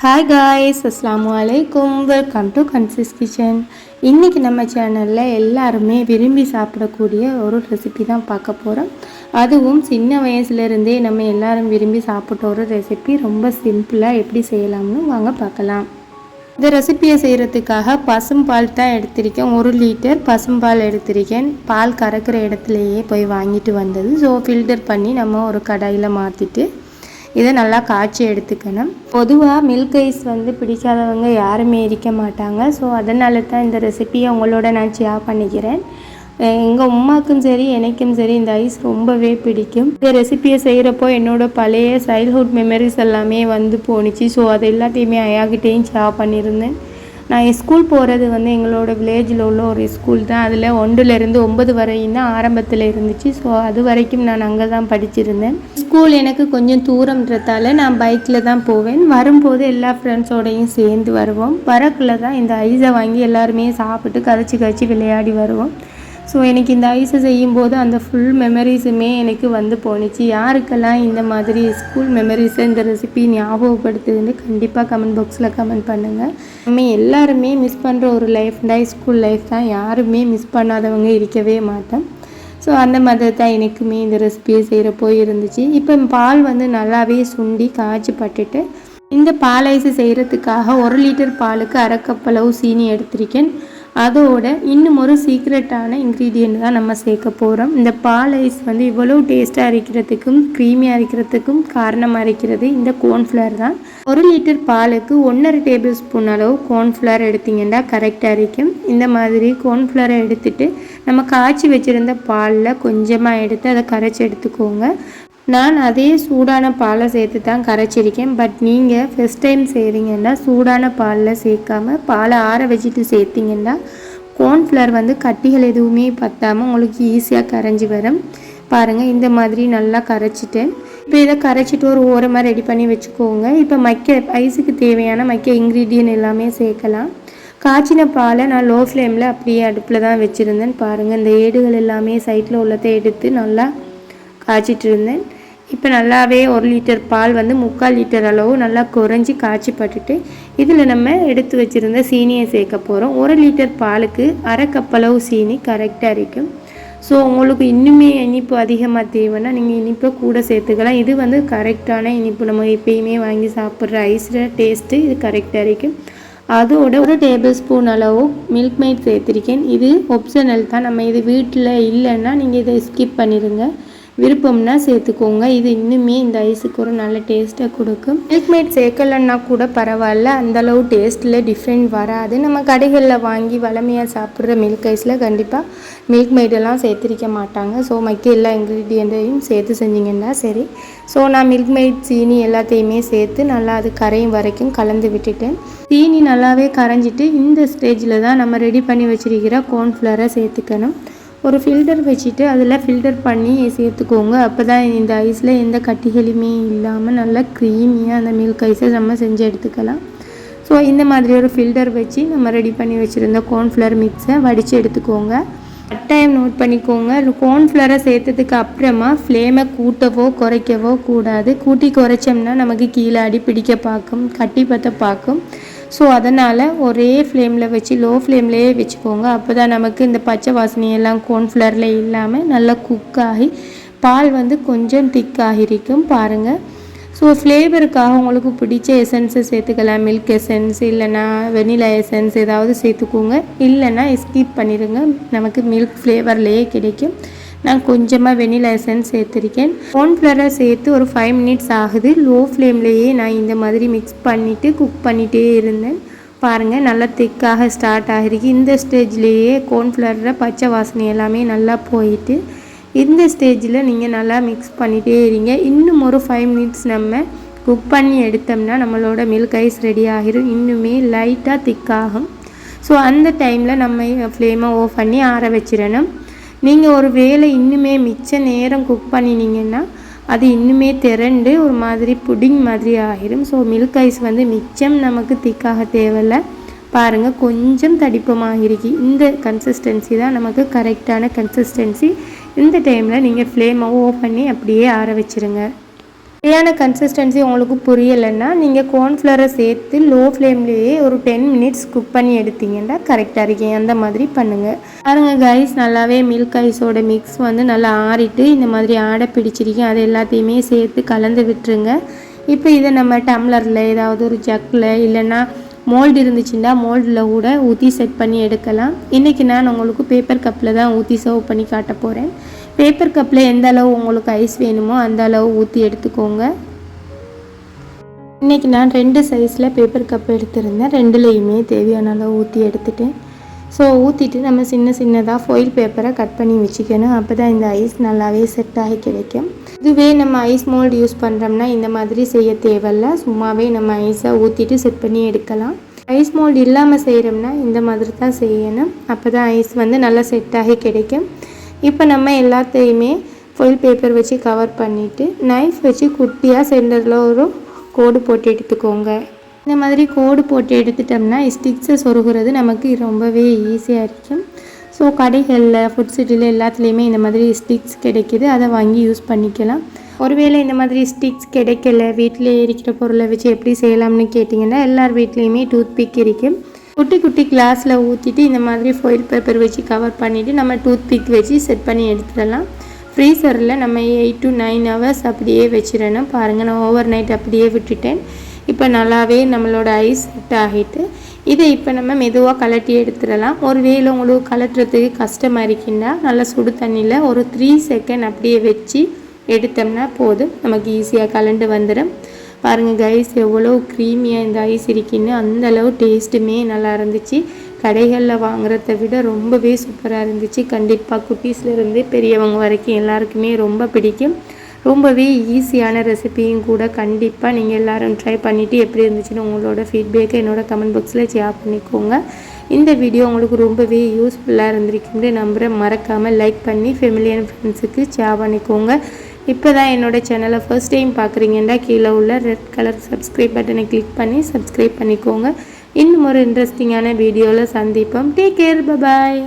Hi guys அஸ்லாமு அலைக்கும் welcome to கன்சிஸ் kitchen இன்றைக்கி நம்ம சேனலில் எல்லாருமே விரும்பி சாப்பிடக்கூடிய ஒரு ரெசிபி தான் பார்க்க போகிறோம் அதுவும் சின்ன வயசுலேருந்தே நம்ம எல்லாரும் விரும்பி சாப்பிட்ட ஒரு ரெசிபி ரொம்ப சிம்பிளாக எப்படி செய்யலாம்னு வாங்க பார்க்கலாம். இந்த ரெசிபியை செய்கிறதுக்காக பசும்பால் தான் எடுத்திருக்கேன். ஒரு லிட்டர் பசும்பால் எடுத்திருக்கேன். பால் கறக்கிற இடத்துலையே போய் வாங்கிட்டு வந்தது. ஸோ ஃபில்டர் பண்ணி நம்ம ஒரு கடாயில் மாற்றிட்டு இதை நல்லா காய்ச்சி எடுத்துக்கணும். பொதுவாக மில்க் ஐஸ் வந்து பிடிக்காதவங்க யாருமே இருக்க மாட்டாங்க. ஸோ அதனால தான் இந்த ரெசிபியை உங்களோட நான் ஷேர் பண்ணிக்கிறேன். எங்கள் உமாக்கும் சரி எனக்கும் சரி இந்த ஐஸ் ரொம்பவே பிடிக்கும். இந்த ரெசிபியை செய்கிறப்போ என்னோடய பழைய சைல்ட்ஹுட் மெமரிஸ் எல்லாமே வந்து போணுச்சு. ஸோ அது எல்லாத்தையுமே ஐயாக்கிட்டேயும் ஷேர் பண்ணியிருந்தேன். நான் ஸ்கூல் போகிறது வந்து எங்களோட வில்லேஜில் உள்ள ஒரு ஸ்கூல் தான். அதில் ஒன்றுலேருந்து ஒன்பது வரையும் தான் ஆரம்பத்தில் இருந்துச்சு. ஸோ அது வரைக்கும் நான் அங்கே தான் படிச்சிருந்தேன். ஸ்கூல் எனக்கு கொஞ்சம் தூரம்ன்றதால நான் பைக்கில் தான் போவேன். வரும்போது எல்லா ஃப்ரெண்ட்ஸோடையும் சேர்ந்து வருவோம். வரக்குள்ளே தான் இந்த ஐஸை வாங்கி எல்லாருமே சாப்பிட்டு கதைச்சி கதைச்சி விளையாடி வருவோம். ஸோ எனக்கு இந்த ஐஸை செய்யும்போது அந்த ஃபுல் மெமரிஸுமே எனக்கு வந்து போணுச்சு. யாருக்கெல்லாம் இந்த மாதிரி ஸ்கூல் மெமரிஸை இந்த ரெசிபி ஞாபகப்படுத்துதுன்னு கண்டிப்பாக கமெண்ட் பாக்ஸில் கமெண்ட் பண்ணுங்கள் நம்ம எல்லாருமே மிஸ் பண்ணுற ஒரு லைஃப் தான் ஸ்கூல் லைஃப் தான். யாருமே மிஸ் பண்ணாதவங்க இருக்கவே மாட்டேன் ஸோ அந்த மாதிரி தான் எனக்குமே இந்த ரெசிபியை செய்கிறப்போ இருந்துச்சு. இப்போ பால் வந்து நல்லாவே சுண்டி காய்ச்சி பட்டுட்டு இந்த பால் ஐஸை செய்கிறதுக்காக ஒரு லிட்டர் பாலுக்கு அரைக்கப்பளவு சீனி எடுத்திருக்கேன். அதோட இன்னும் ஒரு சீக்ரெட்டான இன்க்ரீடியண்ட் தான் நம்ம சேர்க்க போகிறோம் இந்த பால் ஐஸ் வந்து இவ்வளோ டேஸ்ட்டாக அரைக்கிறதுக்கும் க்ரீமியாக அரைக்கிறதுக்கும் காரணமாக இருக்கிறது இந்த கோன்ஃப்ளவர் தான். ஒரு லிட்டர் பாலுக்கு ஒன்றரை டேபிள் ஸ்பூன் அளவு கோன்ஃப்ளவர் எடுத்திங்கன்னா கரெக்டாக இருக்கும். இந்த மாதிரி கோன்ஃப்ளவரை எடுத்துட்டு நம்ம காய்ச்சி வச்சுருந்த பாலில் கொஞ்சமாக எடுத்து அதை கரைச்சி எடுத்துக்கோங்க. நான் அதே சூடான பாலை சேர்த்து தான் கரைச்சிருக்கேன். பட் நீங்கள் ஃபஸ்ட் டைம் செய்கிறீங்கன்னா சூடான பாலில் சேர்க்காம பாலை ஆற வச்சுட்டு சேர்த்திங்கன்னா கோர்ன்ஃப்ளவர் வந்து கட்டிகள் எதுவுமே பற்றாமல் உங்களுக்கு ஈஸியாக கரைஞ்சி வரும். பாருங்கள் இந்த மாதிரி நல்லா கரைச்சிட்டேன். இப்போ இதை கரைச்சிட்டு ஒரு ஓரமாக ரெடி பண்ணி வச்சுக்கோங்க. இப்போ மைக்க ஐஸுக்கு தேவையான மைக்க இன்க்ரீடியன்ட் எல்லாமே சேர்க்கலாம். காய்ச்சின பாலை நான் லோ ஃப்ளேமில் அப்படியே அடுப்பில் தான் வச்சுருந்தேன். பாருங்கள் இந்த ஏடுகள் எல்லாமே சைட்டில் உள்ளதை எடுத்து நல்லா காய்ச்சிட்டு இருந்தேன். இப்போ நல்லாவே ஒரு லிட்டர் பால் வந்து முக்கால் லிட்டர் அளவு நல்லா குறைஞ்சி காய்ச்சி பட்டுட்டு இதில் நம்ம எடுத்து வச்சுருந்த சீனியை சேர்க்க போகிறோம் ஒரு லிட்டர் பாலுக்கு அரை கப்பளவு சீனி கரெக்டாக இருக்கும். ஸோ உங்களுக்கு இன்னுமே இனிப்பு அதிகமாக தேவைன்னா நீங்கள் இனிப்பை கூட சேர்த்துக்கலாம். இது வந்து கரெக்டான இனிப்பு. நம்ம எப்பயுமே வாங்கி சாப்பிட்ற ஐஸில் டேஸ்ட்டு இது கரெக்டாக இருக்கும். அதோட ஒரு டேபிள் ஸ்பூன் அளவு மில்க் மெய்ட் சேர்த்துருக்கேன். இது ஒப்ஷனல் தான். நம்ம இது வீட்டில் இல்லைன்னா நீங்கள் இதை ஸ்கிப் பண்ணிடுங்க விருப்பம்னா சேர்த்துக்கோங்க. இது இன்னுமே இந்த ஐஸுக்கு ஒரு நல்ல டேஸ்ட்டை கொடுக்கும். மில்க் சேர்க்கலைன்னா கூட பரவாயில்ல. அந்தளவு டேஸ்ட்டில் டிஃப்ரெண்ட் வராது. நம்ம கடைகளில் வாங்கி வளமையாக சாப்பிட்ற மில்க் ஐஸில் கண்டிப்பாக மில்க் மேடெல்லாம் சேர்த்துருக்க மாட்டாங்க. ஸோ மக்கி எல்லா இன்க்ரீடியண்ட்டையும் சேர்த்து செஞ்சிங்கன்னா சரி. ஸோ நான் மில்க் மேட் சீனி எல்லாத்தையுமே சேர்த்து நல்லா அது கரையும் வரைக்கும் கலந்து விட்டுட்டேன். சீனி நல்லாவே கரைஞ்சிட்டு இந்த ஸ்டேஜில் தான் நம்ம ரெடி பண்ணி வச்சுருக்கிற கோர்ன்ஃப்ளவரை சேர்த்துக்கணும். ஒரு ஃபில்டர் வச்சுட்டு அதில் ஃபில்டர் பண்ணி சேர்த்துக்கோங்க. அப்போ தான் இந்த ஐஸில் எந்த கட்டிகளுமே இல்லாமல் நல்லா க்ரீமியாக அந்த மில்க் ஐஸை நம்ம செஞ்சு எடுத்துக்கலாம். ஸோ இந்த மாதிரி ஒரு ஃபில்டர் வச்சு நம்ம ரெடி பண்ணி வச்சுருந்த கோர்ன்ஃப்ளவர் மிக்ஸை வடித்து எடுத்துக்கோங்க. கட்டாயம் நோட் பண்ணிக்கோங்க. கோர்ன்ஃப்ளவரை சேர்த்ததுக்கு அப்புறமா ஃப்ளேமை கூட்டவோ குறைக்கவோ கூடாது. கூட்டி குறைச்சோம்னா நமக்கு கீழே அடி பிடிக்க பார்க்கும் கட்டி பற்ற பார்க்கும். ஸோ அதனால் ஒரே ஃப்ளேமில் வச்சு லோ ஃப்ளேம்லேயே வச்சுக்கோங்க. அப்போ தான் நமக்கு இந்த பச்சை வாசனையெல்லாம் கோன்ஃப்ளவரில் இல்லாமல் நல்லா குக் ஆகி பால் வந்து கொஞ்சம் திக்காகி இருக்கும் பாருங்கள் ஸோ ஃப்ளேவருக்காக உங்களுக்கு பிடிச்ச எசன்ஸை சேர்த்துக்கலாம். மில்க் எசன்ஸ் இல்லைனா வெனிலா எசன்ஸ் ஏதாவது சேர்த்துக்கோங்க. இல்லைன்னா ஸ்கிப் பண்ணிடுங்க நமக்கு மில்க் ஃப்ளேவர்லேயே கிடைக்கும். நான் கொஞ்சமாக வெனிலா எசன்ஸ் சேர்த்துருக்கேன். ஃப்ளரை சேர்த்து ஒரு ஃபைவ் மினிட்ஸ் ஆகுது. லோ ஃப்ளேம்லேயே நான் இந்த மாதிரி மிக்ஸ் பண்ணிவிட்டு குக் பண்ணிகிட்டே இருந்தேன். பாருங்கள் நல்லா திக்காக ஸ்டார்ட் ஆகிருக்கு. இந்த ஸ்டேஜ்லேயே கோர்ன்ஃப்ளவரில் பச்சை வாசனை எல்லாமே நல்லா போயிட்டு இந்த ஸ்டேஜில் நீங்கள் நல்லா மிக்ஸ் பண்ணிகிட்டே இருங்க. இன்னும் ஒரு ஃபைவ் மினிட்ஸ் நம்ம குக் பண்ணி எடுத்தோம்னா நம்மளோட மில்க் ஐஸ் ரெடி ஆகிரும். இன்னுமே லைட்டாக திக்காகும் ஸோ அந்த டைமில் நம்ம ஃப்ளேமை ஆஃப் பண்ணி ஆற வச்சிடணும். நீங்கள் ஒரு வேலை இன்னுமே மிச்ச நேரம் குக் பண்ணினீங்கன்னா அது இன்னுமே திரண்டு ஒரு மாதிரி புடிங் மாதிரி ஆகிடும் ஸோ மில்க் ஐஸ் வந்து மிச்சம் நமக்கு திக்காக தேவையில்லை. பாருங்கள் கொஞ்சம் தடிப்பமாகிருக்கு. இந்த கன்சிஸ்டன்சி தான் நமக்கு கரெக்டான கன்சிஸ்டன்சி இந்த டைமில் நீங்கள் ஃப்ளேமை ஓ பண்ணி அப்படியே ஆற வச்சுருங்க. சரியான கன்சிஸ்டன்சி உங்களுக்கு புரியலைன்னா நீங்கள் கோர்ன்ஃப்ளவரை சேர்த்து லோ ஃப்ளேம்லேயே ஒரு டென் மினிட்ஸ் குக் பண்ணி எடுத்தீங்கன்னா கரெக்டாக இருக்கீங்க அந்த மாதிரி பண்ணுங்கள் பாருங்க கைஸ் நல்லாவே மில்க் ஐஸோட மிக்ஸ் வந்து நல்லா ஆறிட்டு இந்த மாதிரி ஆடை பிடிச்சிருக்கேன். அது எல்லாத்தையுமே சேர்த்து கலந்து விட்டுருங்க. இப்போ இதை நம்ம டம்ளரில் ஏதாவது ஒரு ஜக்கில் இல்லைன்னா மோல்டு இருந்துச்சுன்னா மோல்டில் கூட ஊற்றி செட் பண்ணி எடுக்கலாம். இன்றைக்கி நான் உங்களுக்கு பேப்பர் கப்பில் தான் ஊற்றி சர்வ் பண்ணி காட்ட போகிறேன் பேப்பர் கப்பில் எந்த அளவு உங்களுக்கு ஐஸ் வேணுமோ அந்த அளவு ஊற்றி எடுத்துக்கோங்க. இன்றைக்கி நான் ரெண்டு சைஸில் பேப்பர் கப் எடுத்திருந்தேன். ரெண்டுலேயுமே தேவையான அளவு ஊற்றி எடுத்துட்டேன். ஸோ ஊற்றிட்டு நம்ம சின்ன சின்னதாக ஃபாயில் பேப்பரை கட் பண்ணி வச்சுக்கணும். அப்போ தான் இந்த ஐஸ் நல்லாவே செட் ஆகி கிடைக்கும். இதுவே நம்ம ஐஸ் மோல்டு யூஸ் பண்ணுறோம்னா இந்த மாதிரி செய்ய தேவையில்ல. சும்மாவே நம்ம ஐஸை ஊற்றிட்டு செட் பண்ணி எடுக்கலாம். ஐஸ் மோல்டு இல்லாமல் செய்கிறோம்னா இந்த மாதிரி தான் செய்யணும். அப்போ தான் ஐஸ் வந்து நல்லா செட் ஆகி கிடைக்கும். இப்போ நம்ம எல்லாத்தையுமே ஃபுல் பேப்பர் வச்சு கவர் பண்ணிவிட்டு நைஃப் வச்சு குட்டியாக சென்டரில் ஒரு கோடு போட்டு எடுத்துக்கோங்க. இந்த மாதிரி கோடு போட்டு எடுத்துட்டோம்னா ஸ்டிக்ஸை சொருகிறது நமக்கு ரொம்பவே ஈஸியாக இருக்கும். ஸோ கடைகளில் ஃபுட் சிட்டியில் எல்லாத்துலேயுமே இந்த மாதிரி ஸ்டிக்ஸ் கிடைக்கிது. அதை வாங்கி யூஸ் பண்ணிக்கலாம். ஒருவேளை இந்த மாதிரி ஸ்டிக்ஸ் கிடைக்கல வீட்டிலே இருக்கிற பொருளை வச்சு எப்படி செய்யலாம்னு கேட்டிங்கன்னா எல்லார் வீட்லேயுமே டூத் பிக் இருக்கும் குட்டி குட்டி கிளாஸில் ஊற்றிட்டு இந்த மாதிரி ஃபாயில் பேப்பர் வச்சு கவர் பண்ணிவிட்டு நம்ம டூத் பிக் வச்சு செட் பண்ணி எடுத்துடலாம். ஃப்ரீசரில் நம்ம எயிட் டு நைன் ஹவர்ஸ் அப்படியே வச்சிடணும். பாருங்கள் நான் ஓவர் நைட் அப்படியே விட்டுட்டேன். இப்போ நல்லாவே நம்மளோட ஐஸ் செட் ஆகிட்டு இதை இப்போ நம்ம மெதுவாக கலட்டி எடுத்துடலாம். ஒரு வேலை உங்களுக்கு கலட்டுறதுக்கு கஷ்டமாக இருக்கின்றா நல்லா சுடு தண்ணியில் ஒரு த்ரீ செகண்ட் அப்படியே வச்சு எடுத்தோம்னா போதும். நமக்கு ஈஸியாக கலண்டு வந்துடும் பாருங்கள் கைஸ் எவ்வளோ க்ரீமியாக இந்த ஐஸ் இருக்குன்னு அந்தளவு டேஸ்ட்டுமே நல்லா இருந்துச்சு. கடைகளில் வாங்குறத விட ரொம்பவே சூப்பராக இருந்துச்சு. கண்டிப்பாக குட்டீஸ்லேருந்து பெரியவங்க வரைக்கும் எல்லாருக்குமே ரொம்ப பிடிக்கும். ரொம்பவே ஈஸியான ரெசிபியும் கூட கண்டிப்பாக நீங்கள் எல்லோரும் ட்ரை பண்ணிவிட்டு எப்படி இருந்துச்சுன்னு உங்களோட ஃபீட்பேக்கை என்னோட கமெண்ட் பாக்ஸில் ஷேர் பண்ணிக்கோங்க. இந்த வீடியோ உங்களுக்கு ரொம்பவே யூஸ்ஃபுல்லாக இருந்திருக்குன்னு நம்புகிறேன் மறக்காமல் லைக் பண்ணி ஃபேமிலி அண்ட் ஃப்ரெண்ட்ஸுக்கு ஷேர் பண்ணிக்கோங்க. இப்போ தான் என்னோடய சேனலை ஃபர்ஸ்ட் டைம் பார்க்குறீங்கன்னா கீழே உள்ள ரெட் கலர் சப்ஸ்கிரைப் பட்டனை கிளிக் பண்ணி சப்ஸ்கிரைப் பண்ணிக்கோங்க. இன்னும் ஒரு இன்ட்ரெஸ்டிங்கான வீடியோவில் சந்திப்போம். Take care bye bye